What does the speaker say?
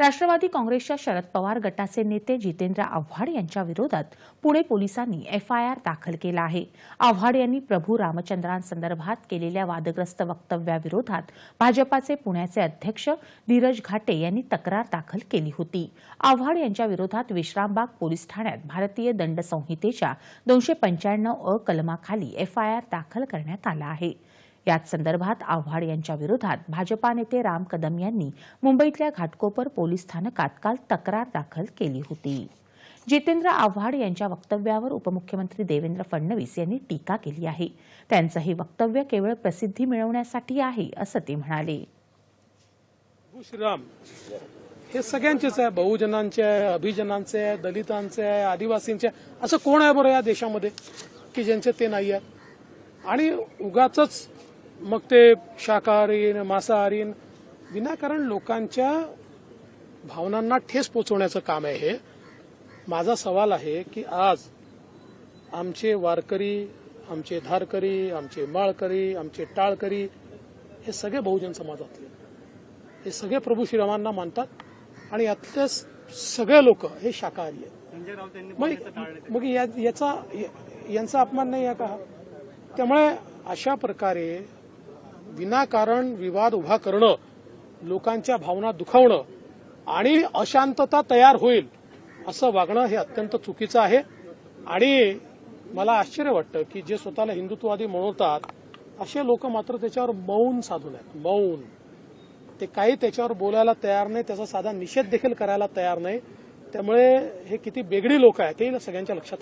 राष्ट्रवादी काँग्रेसच्या शरद पवार गटाचे नेते जितेंद्र आव्हाड यांच्या विरोधात पुणे पोलिसांनी एफआयआर दाखल केला आहे. आव्हाड यांनी प्रभू रामचंद्रांसंदर्भात केलेल्या वादग्रस्त वक्तव्याविरोधात भाजपाचे पुण्याचे अध्यक्ष धीरज घाटे यांनी तक्रार दाखल केली होती. आव्हाड यांच्या विरोधात विश्रामबाग पोलीस ठाण्यात भारतीय दंड संहितेच्या दोनशे पंच्याण्णव अ कलमाखाली एफआयआर दाखल करण्यात आला आहे. याच संदर्भात आव्हाड यांच्या विरोधात भाजपा नेते राम कदम यांनी मुंबईतल्या घाटकोपर पोलीस स्थानकात काल तक्रार दाखल केली होती. जितेंद्र आव्हाड यांच्या वक्तव्यावर उपमुख्यमंत्री देवेंद्र फडणवीस यांनी टीका केली आहे. त्यांचं हे वक्तव्य केवळ प्रसिद्धी मिळवण्यासाठी आहे असं ते म्हणाले. हे सगळ्यांचेच आहे बहुजनांचे आहे अभिजनांचे आहे दलितांचे आहे आदिवासींचे असं कोण आहे बरं या देशामध्ये की ज्यांचे ते नाही आहे आणि उगाच मग ते शाकाहारीन मांसाहारीन विनाकारण लोकांच्या भावनांना ठेस पोचवण्याचं काम आहे हे. माझा सवाल आहे की आज आमचे वारकरी आमचे धारकरी आमचे माळकरी आमचे टाळकरी हे सगळे बहुजन समाजातले. हे सगळे प्रभू श्रीरामांना मानतात आणि यातले सगळे लोक हे शाकाहारी आहेत. मग मग या- याचा यांचा अपमान नाही आहे का? त्यामुळे अशा प्रकारे विनाकारण विवाद उभा करणं लोकांच्या भावना दुखावणं आणि अशांतता तयार होईल असं वागणं हे अत्यंत चुकीचं आहे. आणि मला आश्चर्य वाटतं की जे स्वतःला हिंदुत्ववादी म्हणवतात असे लोक मात्र त्याच्यावर मौन साधून आहेत. मौन. ते काही त्याच्यावर बोलायला तयार नाही त्याचा साधा निषेध देखील करायला तयार नाही. त्यामुळे हे किती बेगडी लोक आहेत ते सगळ्यांच्या लक्षात